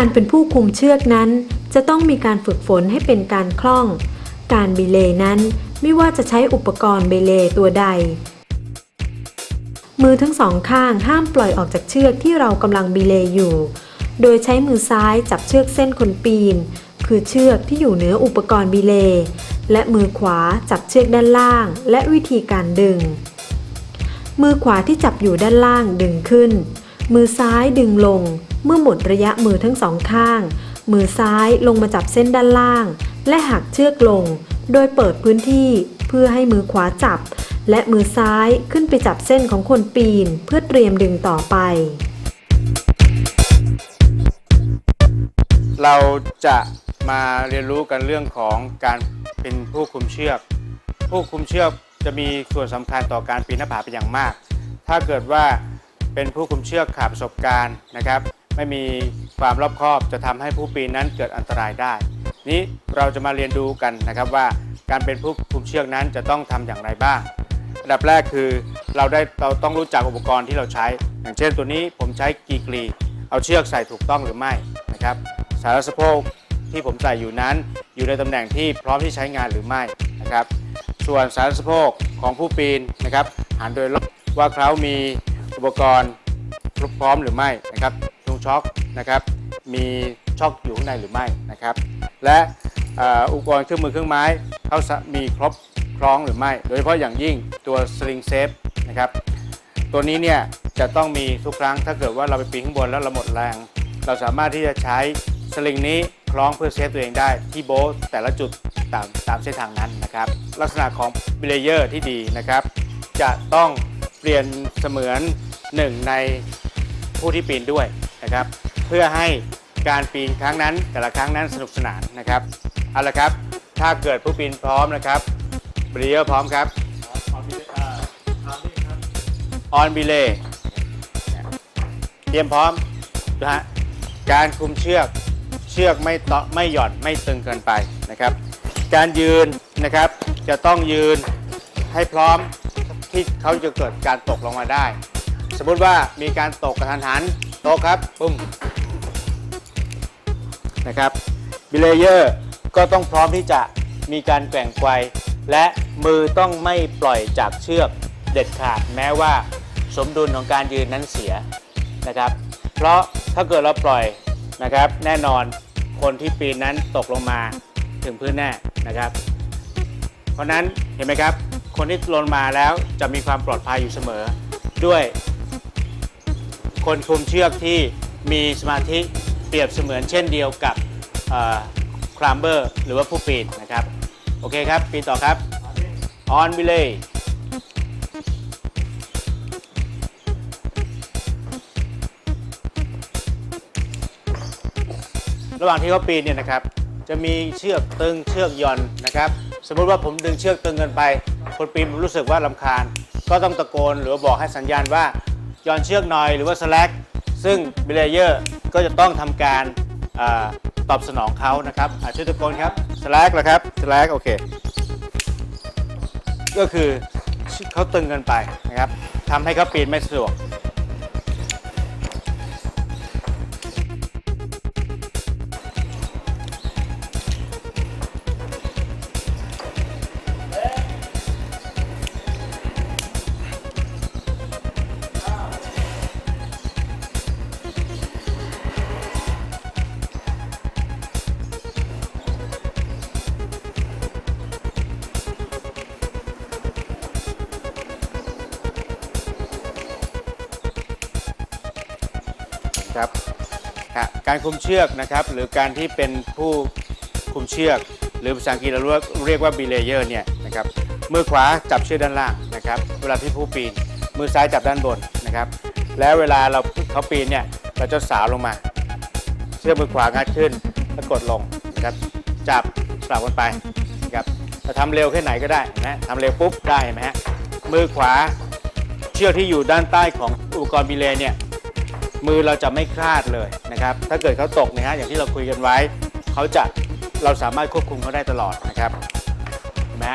การเป็นผู้คุมเชือกนั้น จะต้องมีการฝึกฝนให้เป็นการคล่อง การเบเลนั้นไม่ว่าจะใช้อุปกรณ์เบเลตัวใด มือทั้งสองข้างห้ามปล่อยออกจากเชือกที่เรากำลังเบเลอยู่ โดยใช้มือซ้ายจับเชือกเส้นคนปีน คือเชือกที่อยู่เหนืออุปกรณ์เบเลและมือขวาจับเชือกด้านล่าง และวิธีการดึง มือขวาที่จับอยู่ด้านล่างดึงขึ้น มือซ้ายดึงลง เมื่อหมดระยะมือทั้งสองข้าง มือซ้ายลงมาจับเส้นด้านล่าง และหักเชือกลง โดยเปิดพื้นที่เพื่อให้มือขวาจับ และมือซ้ายขึ้นไปจับเส้นของคนปีนเพื่อเตรียมดึงต่อไป เราจะมาเรียนรู้กันเรื่องของการเป็นผู้คุมเชือก ผู้คุมเชือกจะมีส่วนสำคัญต่อการปีนหน้าผาเป็นอย่างมาก ถ้าเกิดว่าเป็นผู้คุมเชือกขาดประสบการณ์นะครับ ไม่มีความรอบคอบจะทำให้ผู้ปีนนั้นเกิดอันตรายได้ นี้เราจะมาเรียนดูกันนะครับว่าการเป็นผู้คุมเชือกนั้นจะต้องทำอย่างไรบ้างอันดับแรกคือเราได้เราต้องรู้จักอุปกรณ์ที่เราใช้ อย่างเช่นตัวนี้ผมใช้กีกรี เอาเชือกใส่ถูกต้องหรือไม่นะครับสารสะโพกที่ผมใส่อยู่นั้น อยู่ในตำแหน่งที่พร้อมที่ใช้งานหรือไม่นะครับ ส่วนสารสะโพกของผู้ปีนนะครับหันโดยรอบว่าเขามีอุปกรณ์พร้อมหรือไม่นะครับ ช็อคนะครับ มีช็อคอยู่ข้างในหรือไม่นะครับ และอุปกรณ์เครื่องมือเครื่องไม้เขามีครบคล้องหรือไม่ โดยเฉพาะอย่างยิ่งตัวสลิงเซฟนะครับ ตัวนี้เนี่ยจะต้องมีทุกครั้งถ้าเกิดว่าเราไปปีนข้างบนแล้วเราหมดแรง เราสามารถที่จะใช้สลิงนี้คล้องเพื่อเซฟตัวเองได้ที่โบทแต่ละจุดตามตามเส้นทางนั้นนะครับ ลักษณะของเบลเยอร์ที่ดีนะครับ จะต้องเปลี่ยนเสมือนหนึ่งในผู้ที่ปีนด้วย นะครับ เพื่อให้การปีนครั้งนั้นแต่ละครั้งนั้นสนุกสนานนะครับเอาละครับ ถ้าเกิดผู้ปีนพร้อมนะครับบิเลเยอร์พร้อมครับออนบิเลเตรียมพร้อมนะฮะการคุมเชือกเชือกไม่ตอไม่หย่อนไม่ตึงเกินไปนะครับ การยืนนะครับจะต้องยืนให้พร้อมที่เขาจะเกิดการตกลงมาได้ สมมุติว่ามีการตกกระทันหัน ตกครับปุ้มนะครับบิเลเยอร์ก็ต้องพร้อมที่จะมีการแกว่งไกวและมือต้องไม่ปล่อยจากเชือกเด็ดขาดแม้ว่าสมดุลของการยืนนั้นเสียนะครับ เพราะถ้าเกิดเราปล่อยนะครับแน่นอนคนที่ปีนนั้นตกลงมาถึงพื้นแน่นะครับ เพราะฉะนั้นเห็นไหมครับ คนที่ลงมาแล้วจะมีความปลอดภัยอยู่เสมอด้วย คนคุมเชือกที่มีสมาธิเปรียบเสมือนเช่นเดียวกับคลามเบอร์หรือว่าผู้ปีนนะครับ โอเคครับ ปีนต่อครับ on belay ระหว่างที่เขาปีนเนี่ยนะครับ จะมีเชือกตึงเชือกย่อนนะครับ สมมุติว่าผมดึงเชือกตึงเกินไป คนปีนรู้สึกว่าลำคาญ ก็ต้องตะโกนหรือบอกให้สัญญาณว่า ย้อนเชือกหน่อยหรือว่าสแลกซึ่งบิเลเยอร์ก็จะต้องทำการอตอบสนองเขานะครับอาช่วยตะโกนครับสแลกเหรอครับสแลกโอเค ก็คือเขาตึงเกินไปนะครับทำให้เขาปีนไม่สะดวก ครับครับการคุมเชือกนะครับหรือการที่เป็นผู้คุมเชือก หรือภาษาอังกฤษเราเรียกเรียกว่า belayer เนี่ยนะครับมือขวาจับเชือกด้านล่างนะครับเวลาที่ผู้ปีน มือซ้ายจับด้านบนนะครับแล้วเวลาเราเขาปีนเนี่ยเราจะสาวลงมา เชือกมือขวางัดขึ้นแล้วกดลงนะครับจับสลับกันไปนะครับจะทำเร็วแค่ไหนก็ได้นะทำเร็วปุ๊บได้เห็นไหมฮะมือขวาเชือกที่อยู่ด้านใต้ของอุปกรณ์บีเลเนี่ย มือเราจะไม่คลาดเลยนะครับ ถ้าเกิดเขาตกนะฮะอย่างที่เราคุยกันไว้เขาจะเราสามารถควบคุมเขาได้ตลอดนะครับเห็นไหม